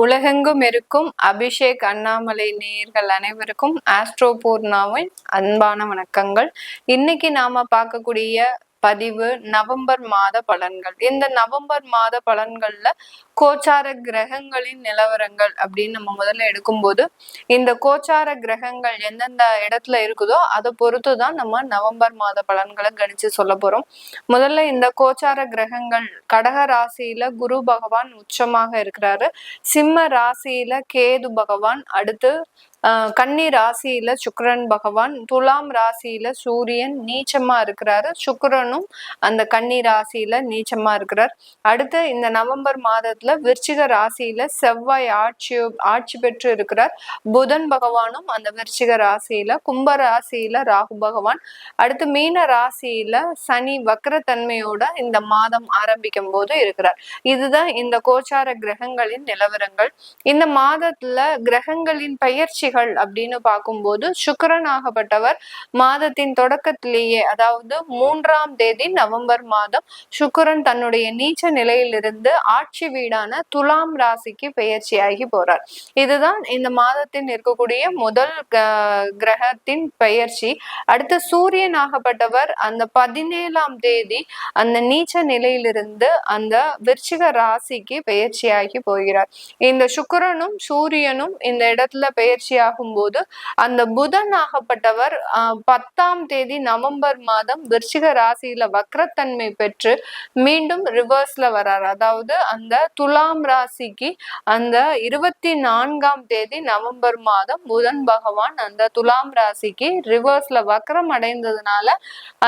உலகெங்கும் இருக்கும் அபிஷேக் அண்ணாமலை நேயர்கள் அனைவருக்கும் ஆஸ்ட்ரோ பூர்ணாவின் அன்பான வணக்கங்கள். இன்னைக்கு நாம பார்க்கக்கூடிய பதிவு நவம்பர் மாத பலன்கள். இந்த நவம்பர் மாத பலன்கள்ல கோச்சார கிரகங்களின் நிலவரங்கள் அப்படின்னு நம்ம முதல்ல எடுக்கும்போது இந்த கோச்சார கிரகங்கள் எந்தெந்த இடத்துல இருக்குதோ அதை பொறுத்து தான் நம்ம நவம்பர் மாத பலன்களை கணிச்சு சொல்ல போறோம். முதல்ல இந்த கோச்சார கிரகங்கள் கடக ராசியில குரு பகவான் உச்சமாக இருக்கிறாரு. சிம்ம ராசியில கேது பகவான் அடுத்து கன்னி ராசியில சுக்கரன் பகவான் துலாம் ராசியில சூரியன் நீச்சமா இருக்கிறாரு. சுக்கரனும் அந்த கன்னி ராசியில நீச்சமா இருக்கிறார். அடுத்து இந்த நவம்பர் மாதத்துல விருச்சிக ராசியில செவ்வாய் ஆட்சி ஆட்சி பெற்று இருக்கிறார். புதன் பகவானும் அந்த விருச்சிக ராசியில கும்ப ராசியில ராகு பகவான். அடுத்து மீன ராசியில சனி வக்கரத்தன்மையோட இந்த மாதம் ஆரம்பிக்கும் போது இருக்கிறார். இதுதான் இந்த கோச்சார கிரகங்களின் நிலவரங்கள். இந்த மாதத்துல கிரகங்களின் பயிற்சிகள் அப்படின்னு பார்க்கும்போது சுக்கரன் ஆகப்பட்டவர். மாதத்தின் தொடக்கத்திலேயே அதாவது மூன்றாம் தேதி நவம்பர் மாதம் சுக்கரன் தன்னுடைய நீச்ச நிலையிலிருந்து ஆட்சி வீடு வீடான துலாம் ராசிக்கு பெயர்ச்சியாகி போறார். இதுதான் இந்த மாதத்தின் இருக்கக்கூடிய முதல் கிரகத்தின் பெயர்ச்சி. அடுத்து சூரியன் ஆகப்பட்டவர் அந்த பதினேழாம் தேதி அந்த நீச்ச நிலையிலிருந்து அந்த விருச்சிக ராசிக்கு பெயர்ச்சியாகி போகிறார். இந்த சுக்கரனும் சூரியனும் இந்த இடத்துல பெயர்ச்சி ஆகும் போது அந்த புதன் ஆகப்பட்டவர் பத்தாம் தேதி நவம்பர் மாதம் விருச்சிக ராசியில வக்ரத்தன்மை பெற்று மீண்டும் ரிவர்ஸ்ல வர்றார் அதாவது அந்த துலாம் ராசிக்கு அந்த இருபத்தி நான்காம் தேதி நவம்பர் மாதம் புதன் பகவான் அந்த துலாம் ராசிக்கு ரிவர்ஸ்ல வக்கரம் அடைந்ததுனால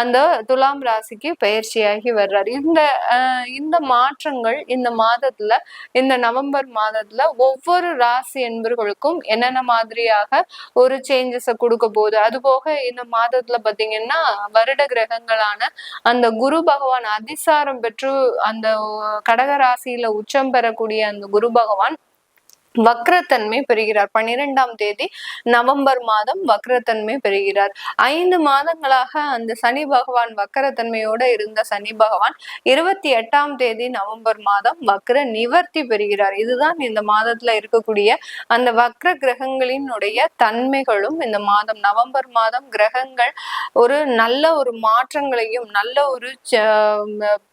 அந்த துலாம் ராசிக்கு பயிற்சியாகி வர்றார். இந்த இந்த மாற்றங்கள் இந்த மாதத்துல இந்த நவம்பர் மாதத்துல ஒவ்வொரு ராசி என்பவர்களுக்கும் என்னென்ன மாதிரியாக ஒரு சேஞ்சஸை கொடுக்க போகுது? அது போக இந்த மாதத்துல பாத்தீங்கன்னா வருட கிரகங்களான அந்த குரு பகவான் அதிசாரம் பெற்று அந்த கடக ராசியில உச்சம் பெறக்கூடிய அந்த குரு பகவான் வக்ரத்தன்மை பெறுகிறார். பன்னிரெண்டாம் தேதி நவம்பர் மாதம் வக்ரத்தன்மை பெறுகிறார். ஐந்து மாதங்களாக அந்த சனி பகவான் வக்ரத்தன்மையோட இருந்த சனி பகவான் இருபத்தி எட்டாம் தேதி நவம்பர் மாதம் வக்ர நிவர்த்தி பெறுகிறார். இதுதான் இந்த மாதத்துல இருக்கக்கூடிய அந்த வக்ர கிரகங்களினுடைய தன்மைகளும் இந்த மாதம் நவம்பர் மாதம் கிரகங்கள் ஒரு நல்ல ஒரு மாற்றங்களையும் நல்ல ஒரு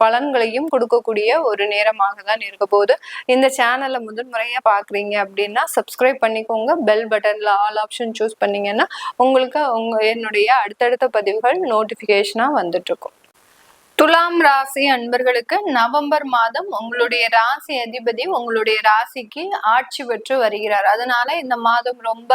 பலன்களையும் கொடுக்கக்கூடிய ஒரு நேரமாக தான் இருக்க போது இந்த சேனலை முதல் முறையா பாக்குறீங்க பண்ணீங்க அப்படின்னா சப்ஸ்கிரைப் பண்ணிக்கோங்க. பெல் பட்டனில் ஆல் ஆப்ஷன் சூஸ் பண்ணீங்கன்னா உங்களுக்கு உங்க என்னுடைய அடுத்தடுத்த பதிவுகள் நோட்டிஃபிகேஷனாக வந்துட்டு இருக்கும் துலாம் ராசி அன்பர்களுக்கு நவம்பர் மாதம் உங்களுடைய ராசி அதிபதி உங்களுடைய ராசிக்கு ஆட்சி பெற்று வருகிறார். அதனால இந்த மாதம் ரொம்ப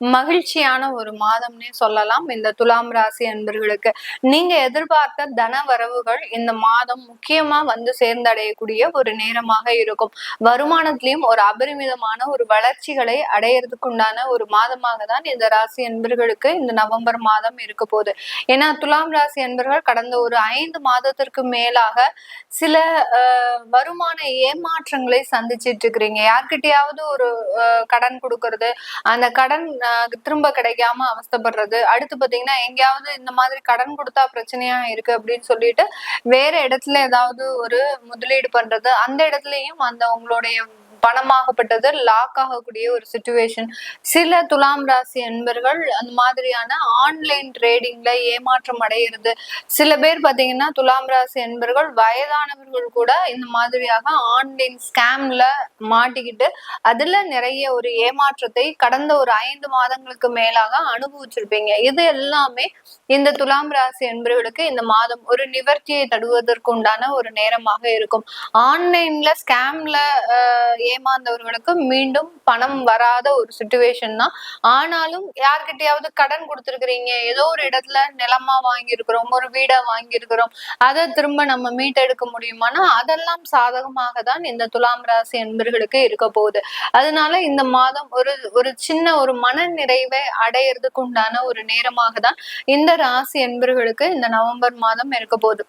மகிழ்ச்சியான ஒரு மாதம்னே சொல்லலாம். இந்த துலாம் ராசி அன்பர்களுக்கு நீங்க எதிர்பார்த்த தன வரவுகள் இந்த மாதம் முக்கியமா வந்து சேர்ந்தடையக்கூடிய ஒரு நேரமாக இருக்கும். வருமானத்திலையும் ஒரு அபரிமிதமான ஒரு வளர்ச்சிகளை அடையிறதுக்கு உண்டான ஒரு மாதமாக தான் இந்த ராசி அன்பர்களுக்கு இந்த நவம்பர் மாதம் இருக்க போகுது. ஏன்னா துலாம் ராசி அன்பர்கள் கடந்த ஒரு ஐந்து மாதத்திற்கு மேலாக சில வருமான ஏமாற்றங்களை சந்திச்சிட்டு இருக்கிறீங்க. யார்கிட்டயாவது ஒரு கடன் கொடுக்கறது அந்த கடன் திரும்ப கிடைக்காம அவஸ்தப்படுறது. அடுத்து பாத்தீங்கன்னா எங்கேயாவது இந்த மாதிரி கடன் கொடுத்தா பிரச்சனையா இருக்கு அப்படின்னு சொல்லிட்டு வேற இடத்துல ஏதாவது ஒரு முதலீடு பண்றது அந்த இடத்துலயும் அந்த உங்களுடைய பணமாகப்பட்டது லாக் ஆகக்கூடிய ஒரு சுச்சுவேஷன் சில துலாம் ராசி என்பர்கள் அந்த மாதிரியான ஆன்லைன் ட்ரேடிங்ல ஏமாற்றம் அடைகிறது சில பேர் பாத்தீங்கன்னா துலாம் ராசி என்பர்கள் வயதானவர்கள் கூட இந்த மாதிரியாக ஆன்லைன் ஸ்கேம்ல மாட்டிக்கிட்டு அதுல நிறைய ஒரு ஏமாற்றத்தை கடந்த ஒரு ஐந்து மாதங்களுக்கு மேலாக அனுபவிச்சிருப்பீங்க. இது எல்லாமே இந்த துலாம் ராசி என்பவர்களுக்கு இந்த மாதம் ஒரு நிவர்த்தியை தடுவதற்கு உண்டான ஒரு நேரமாக இருக்கும். ஆன்லைன்ல ஸ்கேம்ல ஏமாந்தவர்களுக்கு மீண்டும் பணம் வராத ஒரு சுச்சுவேஷன் தான். ஆனாலும் யார்கிட்டயாவது கடன் கொடுத்துருக்கிறீங்க. ஏதோ ஒரு இடத்துல நிலமா வாங்கியிருக்கிறோம் ஒரு வீடை வாங்கியிருக்கிறோம். அதை திரும்ப நம்ம மீட்டெடுக்க முடியுமானா அதெல்லாம் சாதகமாக தான் இந்த துலாம் ராசி என்பர்களுக்கு இருக்க போகுது. அதனால இந்த மாதம் ஒரு ஒரு சின்ன ஒரு மன நிறைவை அடையிறதுக்கு உண்டான ஒரு நேரமாக தான் இந்த ராசி என்பர்களுக்கு இந்த நவம்பர் மாதம் இருக்க போகுது.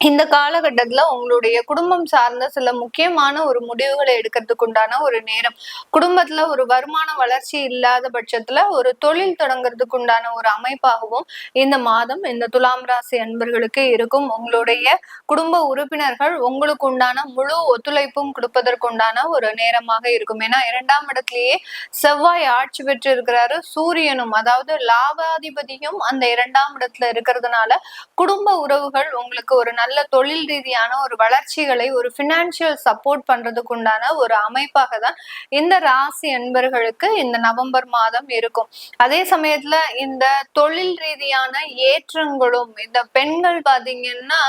இந்த காலகட்டத்துல உங்களுடைய குடும்பம் சார்ந்த சில முக்கியமான ஒரு முடிவுகளை எடுக்கிறதுக்கு உண்டான ஒரு நேரம். குடும்பத்துல ஒரு வருமான வளர்ச்சி இல்லாத பட்சத்துல ஒரு தொழில் தொடங்குறதுக்கு உண்டான ஒரு அமைப்பாகவும் இந்த மாதம் இந்த துலாம் ராசி அன்பர்களுக்கு இருக்கும். உங்களுடைய குடும்ப உறுப்பினர்கள் உங்களுக்கு உண்டான முழு ஒத்துழைப்பும் கொடுப்பதற்குண்டான ஒரு நேரமாக இருக்கும். ஏன்னா இரண்டாம் இடத்திலேயே செவ்வாய் ஆட்சி பெற்று இருக்கிறாரு சூரியனும் அதாவது லாபாதிபதியும் அந்த இரண்டாம் இடத்துல இருக்கிறதுனால குடும்ப உறவுகள் உங்களுக்கு ஒரு நல்ல நல்ல தொழில் ரீதியான ஒரு வளர்ச்சிகளை ஒரு பினான்சியல் சப்போர்ட் பண்றதுக்கு உண்டான ஒரு அமைப்பாக தான் இந்த ராசி என்பர்களுக்கு இந்த நவம்பர் மாதம் இருக்கும். அதே சமயத்துல இந்த தொழில் ரீதியான ஏற்றங்களும் இந்த பெண்கள் பாத்தீங்கன்னா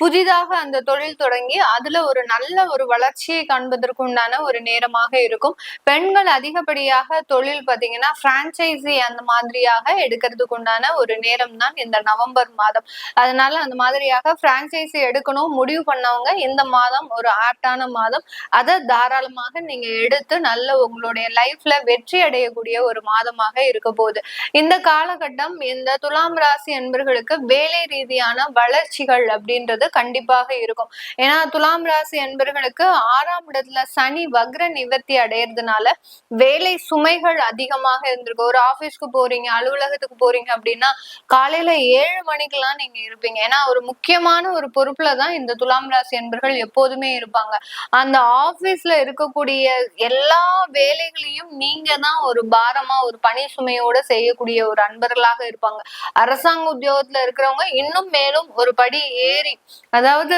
புதிதாக அந்த தொழில் தொடங்கி அதுல ஒரு நல்ல ஒரு வளர்ச்சியை காண்பதற்கு உண்டான ஒரு நேரமாக இருக்கும். பெண்கள் அதிகப்படியாக தொழில் பார்த்தீங்கன்னா பிரான்ச்சைசி அந்த மாதிரியாக எடுக்கிறதுக்கு உண்டான ஒரு நேரம் தான் இந்த நவம்பர் மாதம். அதனால அந்த மாதிரியாக பிரான்ச்சைசி எடுக்கணும் முடிவு பண்ணவங்க இந்த மாதம் ஒரு ஆப்டான மாதம். அதை தாராளமாக நீங்க எடுத்து நல்ல உங்களுடைய லைஃப்ல வெற்றி அடையக்கூடிய ஒரு மாதமாக இருக்க போகுது. இந்த காலகட்டம் இந்த துலாம் ராசி என்பர்களுக்கு வேலை ரீதியான வளர்ச்சிகள் அப்படின்றது கண்டிப்பாக இருக்கும். ஏன்னா துலாம் ராசி என்பர்களுக்கு ஆறாம் இடத்துல சனி வக்ர நிவர்த்தி அடையிறதுனால வேலை சுமைகள் அதிகமாக இருந்திருக்கும். ஒரு ஆபீஸ்க்கு போறீங்க அலுவலகத்துக்கு போறீங்க அப்படின்னா காலையில ஏழு மணிக்கெல்லாம் நீங்க இருப்பீங்க. ஏன்னா ஒரு முக்கியமான ஒரு பொறுப்புல தான் இந்த துலாம் ராசி என்பர்கள் எப்போதுமே இருப்பாங்க. அந்த ஆபீஸ்ல இருக்கக்கூடிய எல்லா வேலைகளையும் நீங்க தான் ஒரு பாரமா ஒரு பணி சுமையோட செய்யக்கூடிய ஒரு அன்பர்களாக இருப்பாங்க. அரசாங்க உத்தியோகத்துல இருக்கிறவங்க இன்னும் மேலும் ஒரு படி ஏறி அதாவது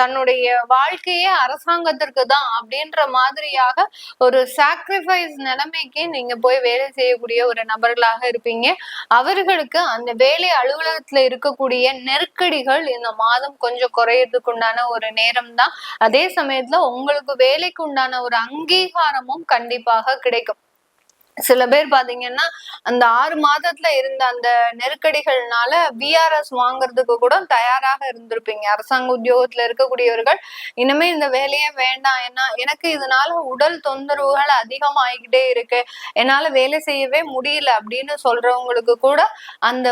தன்னுடைய வாழ்க்கையே அரசாங்கத்திற்கு தான் அப்படின்ற மாதிரியாக ஒரு சாக்ரிஃபைஸ் நிலைமைக்கு நீங்க போய் வேலை செய்யக்கூடிய ஒரு நபர்களாக இருப்பீங்க. அவர்களுக்கு அந்த வேலை அலுவலகத்துல இருக்கக்கூடிய நெருக்கடிகள் இந்த மாதம் கொஞ்சம் குறையறதுக்கு உண்டான ஒரு நேரம் தான். அதே சமயத்துல உங்களுக்கு வேலைக்கு உண்டான ஒரு அங்கீகாரமும் கண்டிப்பாக கிடைக்கும். சில பேர் பாத்தீங்கன்னா அந்த ஆறு மாதத்துல இருந்த அந்த நெருக்கடிகள்னால விஆர்எஸ் வாங்குறதுக்கு கூட தயாராக இருந்திருப்பீங்க. அரசாங்க உத்தியோகத்துல இருக்கக்கூடியவர்கள் இனிமே இந்த வேலையே வேண்டாம். ஏன்னா எனக்கு இதனால உடல் தொந்தரவுகள் அதிகமாகிக்கிட்டே இருக்கு. என்னால வேலை செய்யவே முடியல அப்படின்னு சொல்றவங்களுக்கு கூட அந்த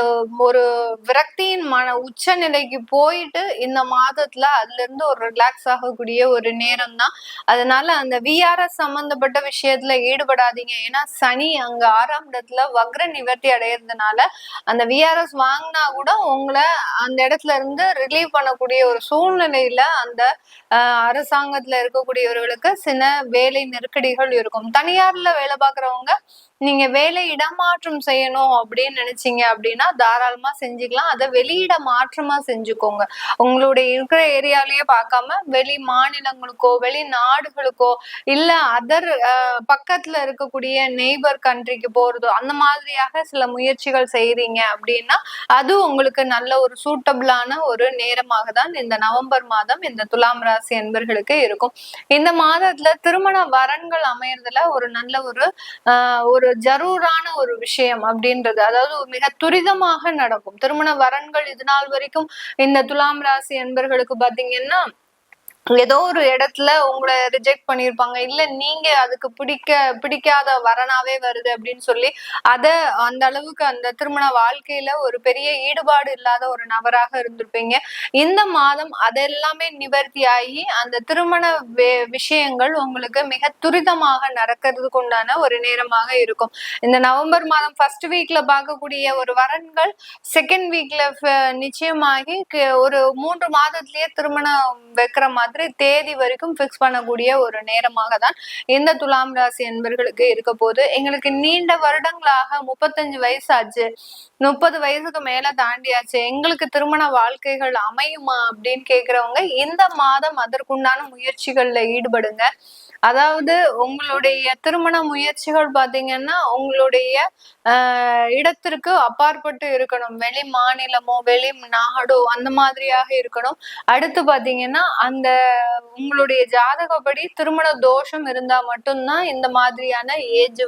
ஒரு விரக்தியின் மன உச்ச நிலைக்கு போயிட்டு இந்த மாதத்துல அதுல இருந்து ஒரு ரிலாக்ஸ் ஆகக்கூடிய ஒரு நேரம் தான் அதனால அந்த விஆர்எஸ் சம்பந்தப்பட்ட விஷயத்துல ஈடுபடாதீங்க. ஏன்னா சனி அங்க ஆறாம் இடத்துல வக்ர நிவர்த்தி அடையிறதுனால அந்த விஆர்எஸ் வாங்கினா கூட உங்களை அந்த இடத்துல இருந்து ரிலீவ் பண்ணக்கூடிய ஒரு சூழ்நிலையில அந்த அரசாங்கத்துல இருக்கக்கூடியவர்களுக்கு சில வேலை நெருக்கடிகள் இருக்கும். தனியார்ல வேலை பார்க்குறவங்க நீங்க வேலை இடமாற்றம் செய்யணும் அப்படின்னு நினைச்சீங்க அப்படின்னா தாராளமா செஞ்சுக்கலாம். அதை வெளியிட மாற்றமா செஞ்சுக்கோங்க. உங்களுடைய இருக்கிற ஏரியாலயே பார்க்காம வெளி மாநிலங்களுக்கோ வெளி நாடுகளுக்கோ இல்ல அதர் பக்கத்துல இருக்கக்கூடிய நெய்பர் கண்ட்ரிக்கு போறதோ அந்த மாதிரியாக சில முயற்சிகள் செய்யறீங்க அப்படின்னா அது உங்களுக்கு நல்ல ஒரு சூட்டபிளான ஒரு நேரமாக தான் இந்த நவம்பர் மாதம் இந்த துலாம் ராசி என்பர்களுக்கு இருக்கும். இந்த மாதத்துல திருமண வரன்கள் அமையறதுல ஒரு நல்ல ஒரு ஒரு ஒரு ஜரூரான ஒரு விஷயம் அப்படின்றது அதாவது மிக துரிதமாக நடக்கும். திருமண வரன்கள் இது நாள் வரைக்கும் இந்த துலாம் ராசி என்பர்களுக்கு பாத்தீங்கன்னா ஏதோ ஒரு இடத்துல உங்களை ரிஜெக்ட் பண்ணிருப்பாங்க. இல்ல நீங்க அதுக்கு பிடிக்க பிடிக்காத வரனாவே வருது அப்படின்னு சொல்லி அத அந்த அளவுக்கு அந்த திருமண வாழ்க்கையில ஒரு பெரிய ஈடுபாடு இல்லாத ஒரு நபராக இருந்திருப்பீங்க. இந்த மாதம் அதெல்லாமே நிவர்த்தி ஆகி அந்த திருமண விஷயங்கள் உங்களுக்கு மிக துரிதமாக நடக்கிறதுக்கு உண்டான ஒரு நேரமாக இருக்கும். இந்த நவம்பர் மாதம் ஃபர்ஸ்ட் வீக்ல பார்க்கக்கூடிய ஒரு வரன்கள் செகண்ட் வீக்ல நிச்சயமாகி ஒரு மூன்று மாதத்திலேயே திருமணம் வைக்கிற மாதிரி மாதிரி தேதி வரைக்கும் பிக்ஸ் பண்ணக்கூடிய ஒரு நேரமாக தான் இந்த துலாம் ராசி என்பர்களுக்கு இருக்க போது எங்களுக்கு நீண்ட வருடங்களாக முப்பத்தஞ்சு வயசு ஆச்சு முப்பது வயசுக்கு மேல தாண்டியாச்சு. எங்களுக்கு திருமண வாழ்க்கைகள் அமையுமா அப்படின்னு கேக்குறவங்க இந்த மாதம் அதற்குண்டான முயற்சிகள்ல ஈடுபடுங்க. அதாவது உங்களுடைய திருமண முயற்சிகள் பாத்தீங்கன்னா உங்களுடைய இடத்திற்கு அப்பாற்பட்டு இருக்கணும். வெளி மாநிலமோ வெளி நாடோ அந்த மாதிரியாக இருக்கணும். அடுத்து பாத்தீங்கன்னா அந்த உங்களுடைய ஜாதகப்படி திருமண தோஷம் இருந்தா மட்டும்தான் இந்த மாதிரியான ஏஜ்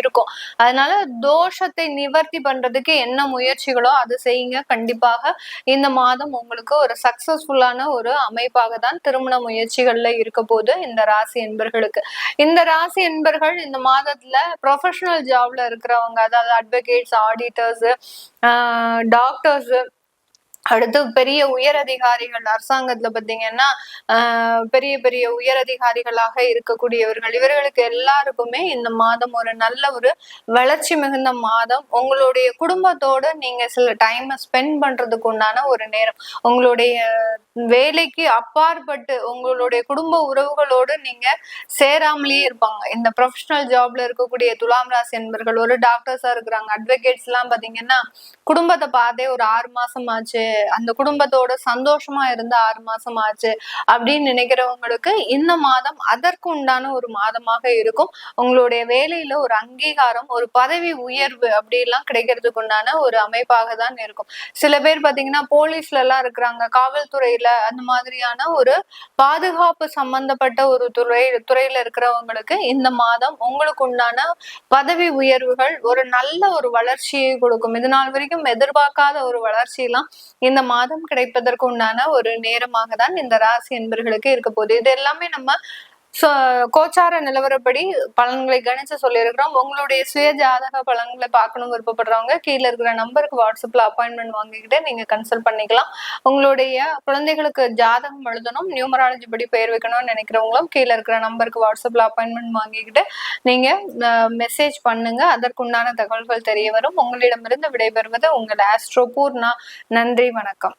இருக்கும். அதனால தோஷத்தை நிவர்த்தி பண்றதுக்கு என்ன முயற்சிகளோ அது செய்யுங்க. கண்டிப்பாக இந்த மாதம் உங்களுக்கு ஒரு சக்சஸ்ஃபுல்லான ஒரு அமைப்பாக தான் திருமண முயற்சிகள்ல இருக்க போது இந்த ராசி என்பர்களுக்கு இந்த ராசி என்பர்கள் இந்த மாதத்துல ப்ரொஃபஷனல் ஜாப்ல இருக்கிறவங்க அதாவது அட்வொகேட்ஸ் ஆடிட்டர்ஸ் டாக்டர்ஸ் அடுத்து பெரிய உயர் அதிகாரிகள் அரசாங்கத்துல பாத்தீங்கன்னா பெரிய பெரிய உயர் அதிகாரிகளாக இருக்கக்கூடியவர்கள். இவர்களுக்கு எல்லாருக்குமே இந்த மாதம் ஒரு நல்ல ஒரு வளர்ச்சி மிகுந்த மாதம். உங்களுடைய குடும்பத்தோட நீங்க சில டைம் ஸ்பெண்ட் பண்றதுக்கு உண்டான ஒரு நேரம். உங்களுடைய வேலைக்கு அப்பாற்பட்டு உங்களுடைய குடும்ப உறவுகளோடு நீங்க சேராமலேயே இருப்பாங்க. இந்த ப்ரொஃபஷனல் ஜாப்ல இருக்கக்கூடிய துலாம் ராசி என்பர்கள் ஒரு டாக்டர்ஸா இருக்கிறாங்க. அட்வொகேட்ஸ் எல்லாம் பாத்தீங்கன்னா குடும்பத்தை பார்த்தே ஒரு ஆறு மாசம் ஆச்சு. அந்த குடும்பத்தோட சந்தோஷமா இருந்து ஆறு மாசம் ஆச்சு அப்படின்னு நினைக்கிறவங்களுக்கு இந்த மாதம் அதற்கு உண்டான ஒரு மாதமாக இருக்கும். உங்களுடைய வேலையில ஒரு அங்கீகாரம் ஒரு பதவி உயர்வு அப்படி எல்லாம் கிடைக்கிறதுக்கு உண்டான ஒரு அமைப்பாக தான் இருக்கும். சில பேர் பாத்தீங்கன்னா போலீஸ்ல எல்லாம் இருக்கிறாங்க காவல்துறையில அந்த மாதிரியான ஒரு பாதுகாப்பு சம்பந்தப்பட்ட ஒரு துறை துறையில இருக்கிறவங்களுக்கு இந்த மாதம் உங்களுக்கு உண்டான பதவி உயர்வுகள் ஒரு நல்ல ஒரு வளர்ச்சியை கொடுக்கும். இது நாள் வரைக்கும் எதிர்பார்க்காத ஒரு வளர்ச்சி எல்லாம் இந்த மாதம் கிடைப்பதற்கு உண்டான ஒரு நேரமாக தான் இந்த ராசி என்பர்களுக்கு இருக்க போகுது. இது எல்லாமே நம்ம கோச்சார நிலவரப்படி பலன்களை கணிச்சு சொல்லியிருக்கிறோம். உங்களுடைய சுய ஜாதக பலன்களை பார்க்கணும் விருப்பப்படுறவங்க கீழே இருக்கிற நம்பருக்கு வாட்ஸ்அப்ல அப்பாயின்மெண்ட் வாங்கிக்கிட்டு நீங்க கன்சல்ட் பண்ணிக்கலாம். உங்களுடைய குழந்தைகளுக்கு ஜாதகம் எழுதணும் நியூமராலஜி படி பெயர் வைக்கணும்னு நினைக்கிறவங்களும் கீழே இருக்கிற நம்பருக்கு வாட்ஸ்அப்ல அப்பாயின்மெண்ட் வாங்கிக்கிட்டு நீங்க மெசேஜ் பண்ணுங்க. அதற்குண்டான தகவல்கள் தெரிய வரும். உங்களிடமிருந்து விடைபெறுவது உங்கள் ஆஸ்ட்ரோ பூர்ணா. நன்றி வணக்கம்.